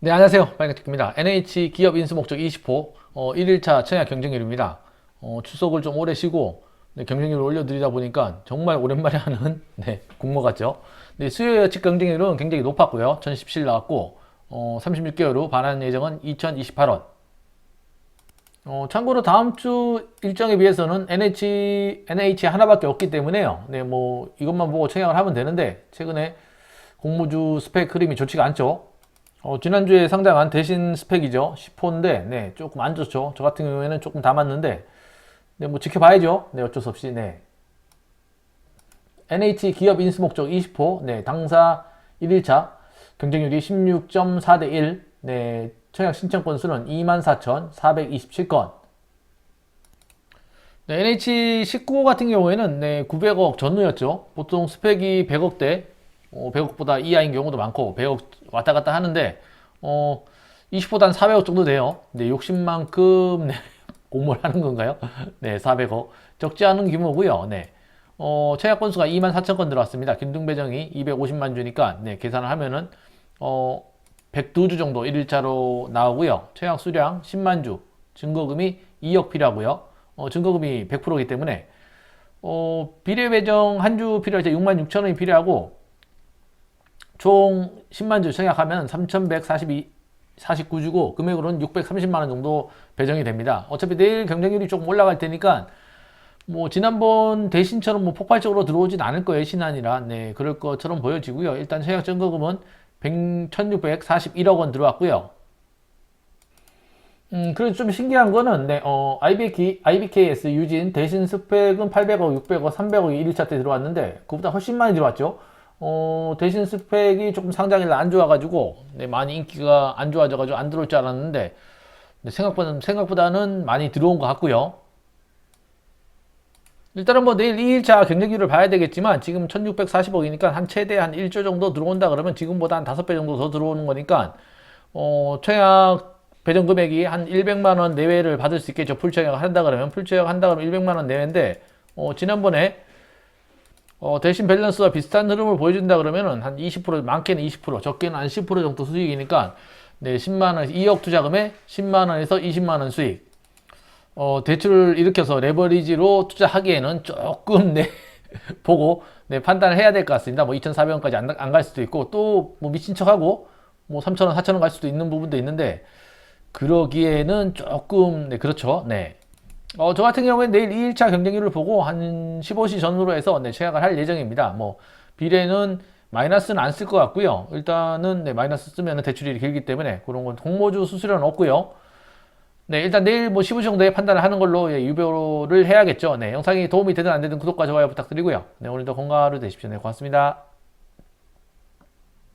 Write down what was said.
네, 안녕하세요. 빨간테크입니다. NH 기업 인수 목적 20호 어, 1일차 청약 경쟁률입니다. 어, 출석을 좀 오래 쉬고 네, 경쟁률을 올려드리다 보니까 정말 오랜만에 하는 네, 공모 같죠. 네, 수요 예측 경쟁률은 굉장히 높았고요. 1017 나왔고 어, 36개월 후 반환 예정은 2028원. 어, 참고로 다음 주 일정에 비해서는 NH, NH 하나밖에 없기 때문에요. 네, 뭐 이것만 보고 청약을 하면 되는데 최근에 공모주 스펙 흐름이 좋지가 않죠. 어, 지난주에 상장한 대신 스펙이죠. 10호인데, 네, 조금 안 좋죠. 저 같은 경우에는 조금 담았는데, 네, 뭐 지켜봐야죠. 네, 어쩔 수 없이, 네. NH 기업 인수 목적 20호, 네, 당사 1일차, 경쟁률이 16.4 대 1, 네, 청약 신청 건수는 24,427건. 네, NH 19호 같은 경우에는 네, 900억 전후였죠. 보통 스펙이 100억대, 어, 100억보다 이하인 경우도 많고 100억 왔다 갔다 하는데 어, 20보다 한 400억 정도 돼요. 네, 욕심만큼 네, 공모를 하는 건가요? 네, 400억. 적지 않은 규모고요. 네. 어, 청약 건수가 2만 4천 건 들어왔습니다. 김등 배정이 250만 주니까 네, 계산을 하면은 어, 102주 정도 1일차로 나오고요. 청약 수량 10만 주, 증거금이 2억 필요하고요. 어, 증거금이 100%이기 때문에 어, 비례 배정 한 주 필요할 때 6만 6천 원이 필요하고 총 10만 주 청약하면 3,142 49주고 금액으로는 630만 원 정도 배정이 됩니다. 어차피 내일 경쟁률이 조금 올라갈 테니까 뭐 지난번 대신처럼 뭐 폭발적으로 들어오진 않을 거예요. 신한이라. 네, 그럴 것처럼 보여지고요. 일단 청약 증거금은 1,641억 원 들어왔고요. 음, 그래서 좀 신기한 거는, 네, 어, IBK, IBKS 유진 대신 스펙은 800억, 600억, 300억이 1일차 때 들어왔는데, 그보다 훨씬 많이 들어왔죠. 어, 대신 스펙이 조금 상장일 안 좋아가지고, 네, 많이 인기가 안 좋아져가지고 안 들어올 줄 알았는데, 네, 생각보다, 생각보다는 많이 들어온 것 같고요. 일단은 뭐 내일 2일차 경쟁률을 봐야 되겠지만, 지금 1640억이니까 한 최대 한 1조 정도 들어온다 그러면 지금보다 한 5배 정도 더 들어오는 거니까, 어, 청약 배정 금액이 한 100만 원 내외를 받을 수 있겠죠. 풀청약을 한다 그러면, 풀청약 한다 그러면 100만 원 내외인데, 어, 지난번에 어, 대신 밸런스와 비슷한 흐름을 보여준다 그러면은 한 20% 많게는 20% 적게는 한 10% 정도 수익이니까 네, 10만 원 2억 투자금에 10만 원에서 20만 원 수익. 어, 대출을 일으켜서 레버리지로 투자하기에는 조금 네, 보고 네, 판단을 해야 될 것 같습니다. 뭐 2,400원까지 안, 안 갈 수도 있고 또 뭐 미친 척하고 뭐 3,000원, 4,000원 갈 수도 있는 부분도 있는데 그러기에는 조금 네, 그렇죠. 네. 어, 저 같은 경우에 내일 2일차 경쟁률을 보고 한 15시 전후로 해서 네, 제약을 할 예정입니다. 뭐, 비례는 마이너스는 안 쓸 것 같고요. 일단은 네, 마이너스 쓰면 대출이 길기 때문에 그런 건 공모주 수수료는 없고요. 네, 일단 내일 뭐 15시 정도에 판단을 하는 걸로 예, 유보를 해야겠죠. 네, 영상이 도움이 되든 안 되든 구독과 좋아요 부탁드리고요. 네, 오늘도 건강하루 되십시오. 네, 고맙습니다.